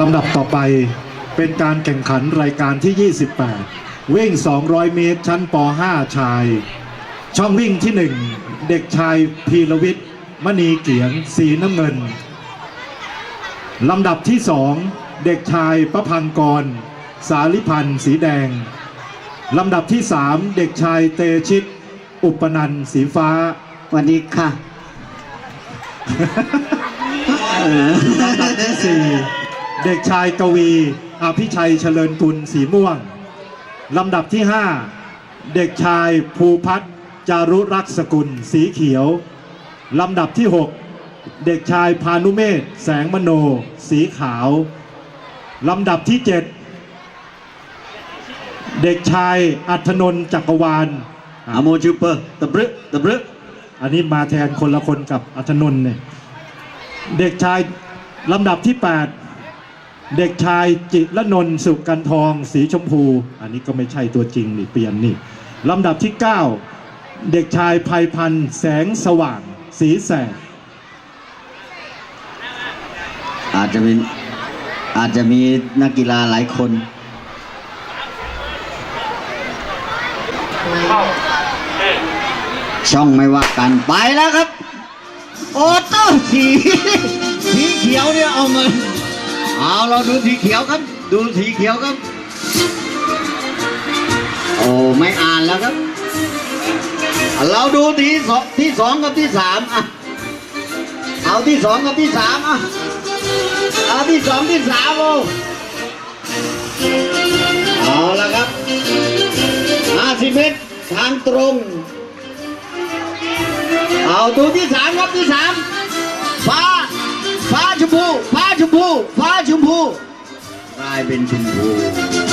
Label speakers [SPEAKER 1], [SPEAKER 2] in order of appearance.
[SPEAKER 1] ลำดับต่อไปเป็นการแข่งขันรายการที่ 28 วิ่ง 200 เมตร ชั้นป .5 ชาย ช่องวิ่งที่ 1 เด็กชายพีรวิทย์ มณีเกียง สีน้ำเงิน ลำดับที่ 2 เด็กชายประพังกร สาลิพันธ์สีแดง ลำดับที่ 3 เด็กชายเตชิต อุปนันท์สีฟ้า
[SPEAKER 2] สวัสดีค่ะ
[SPEAKER 1] ลำดับที่สี่ เด็กชายกวีอภิชัยเฉลิญกุลสีม่วง ลำดับที่ห้าเด็กชายภูพัฒน์จารุรักษกุลสีเขียว ลำดับที่หกเด็กชายพานุเมศแสงมโน สีขาว ลำดับที่เจ็ดเด็กชายอัธนนท์จักรวาล
[SPEAKER 2] อาโมชูเปอร์ตะบรึตะบรึ
[SPEAKER 1] อันนี้มาแทนคนละคนกับอัธนนท์เนี่ย เด็กชายลำดับที่ 8 เด็กชายจิรนนท์สุกันทองสีชมพู อันนี้ก็ไม่ใช่ตัวจริงนี่เปลี่ยนนี่ลำดับที่ 9 เด็กชายภัยพันธ์แสงสว่างสีแสง
[SPEAKER 2] อาจจะเป็นอาจจะมีนักกีฬาหลายคน ช่องไม่ว่ากันไปแล้วครับ โอโต้สี เอาเราดูสีเขียวครับ ดูสีเขียวครับ โอ้ไม่อ่านแล้วครับ เราดูที่สองที่สองกับที่สามอะเอาที่สองกับที่สามอะเอาที่สองที่สามโอ้เอาละครับห้าสิบเมตรทางตรง เอาตัวที่สามครับที่สาม ฟ้าช